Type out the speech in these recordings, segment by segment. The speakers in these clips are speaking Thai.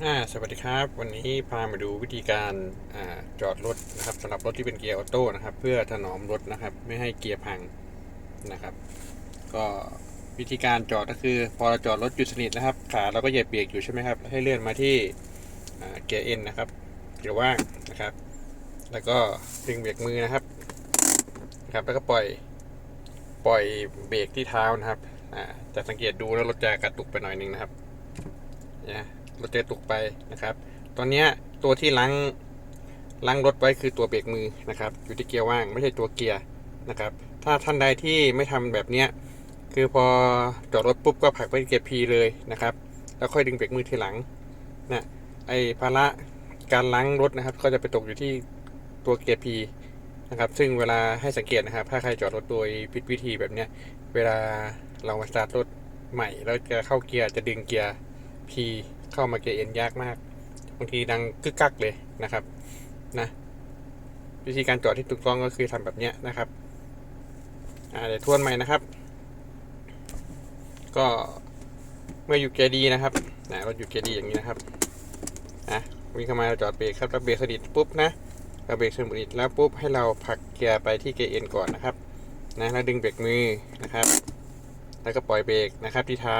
อ่าสวัสดีครับ วันนี้พามาดูวิธีการอาจอดรถนะครับสำหรับรถที่เป็นเกียร์ออโต้นะครับ เพื่อถนอมรถนะครับ ไม่ให้เกียร์พังนะครับ ก็วิธีการจอดก็คือ พอเราจอดรถหยุดสนิทนะครับ ขาเราก็เหยียบเบรกอยู่ใช่ไหมครับ ให้เลื่อนมาที่เกียร์เอ็นนะครับเกียร์ว่างนะครับ แล้วก็ดึงเบรกมือนะครับนะครับแล้วก็ปล่อยปล่อยเบรกที่เท้านะครับอ่าจะสังเกตดูแล้วรถจะกระตุกไปหน่อยนึงนะครับเนี่ ยรถจะตกไปนะครับ ตอนนี้ตัวที่ล้างล้างรถไว้คือตัวเบรกมือนะครับ อยู่ที่เกียร์ว่างไม่ใช่ตัวเกียร์นะครับ ถ้าท่านใดที่ไม่ทำแบบเนี้ยคือพอจอดรถปุ๊บก็ผลักไปเกียร์พีเลยนะครับ แล้วค่อยดึงเบรกมือทีหลังนะไอภาระการล้างรถนะครับ ก็จะไปตกอยู่ที่ตัวเกียร์พีนะครับ ซึ่งเวลาให้สังเกตนะครับ ถ้าใครจอดรถโดยผิดวิธีแบบเนี้ยเวลาเรามาสตาร์ทรถใหม่แล้วจะเข้าเกียร์จะดึงเกียร์ P เข้ามาเกียร์เอ็นยากมาก บางทีดังกึกกักเลยนะครับนะวิธีการจอดที่ถูกต้องก็คือทำแบบเนี้ยนะครับอ่าเดี๋ยวทวนใหม่นะครับ ก็เมื่ออยู่เกียร์ดีนะครับนะเราอยู่เกียร์ดีอย่างนี้นะครับอะวิ่งเข้ามาเราจอดเบรกครับเราเบรกสนิทปุ๊บนะเราเบรกสนิทแล้วปุ๊บให้เราผลักเกียร์ไปที่เกียร์เอ็นก่อนนะครับนะแล้วดึงเบรกมือนะครับ แล้วก็ปล่อยเบรกนะครับที่เท้า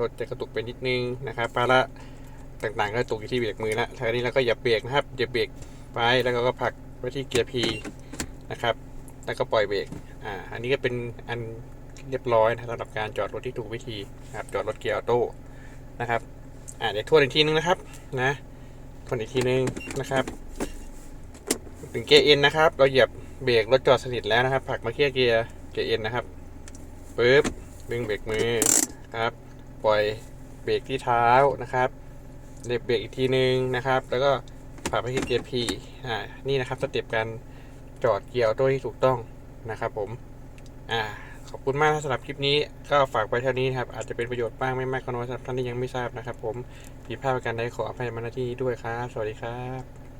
รถจะกระตุกไปนิดนึงนะครับภาระต่างๆ ก็ตกอยู่ที่เบรกมือแล้วทีนี้เราก็อย่าเบรกนะครับอย่าเบรกไปแล้วก็ผลักไว้ที่เกียร์พีนะครับ แล้วก็ปล่อยเบรกอ่าอันนี้ก็เป็นอันเรียบร้อยนะสำหรับการจอดรถที่ถูกวิธีนะครับจอดรถเกียร์ออโต้นะครับอ่าเดี๋ยวทวนอีกทีนึงนะครับนะทวนอีกทีนึงนะครับ ถึงเกียร์เอ็นนะครับ เราเหยียบเบรกรถจอดสนิทแล้วนะครับผลักมาเกียร์เกียร์เกียร์เอ็นนะครับปึ๊บดึงเบรกมือครับ ปล่อยเบรกที่เท้านะครับเล็บเบรกอีกทีนึงนะครับ แล้วก็ผลักไปที่เกียร์ P อ่า นี่นะครับสเต็ปการจอดเกียร์ออโต้ที่ถูกต้องนะครับ ผม อ่า ขอบคุณมากสำหรับคลิปนี้ ก็ฝากไว้เท่านี้ครับ อาจจะเป็นประโยชน์บ้างไม่มากก็น้อยสำหรับท่านที่ยังไม่ทราบนะครับ ผมผิดพลาดประการใดขออภัยมาณที่ด้วยครับ สวัสดีครับ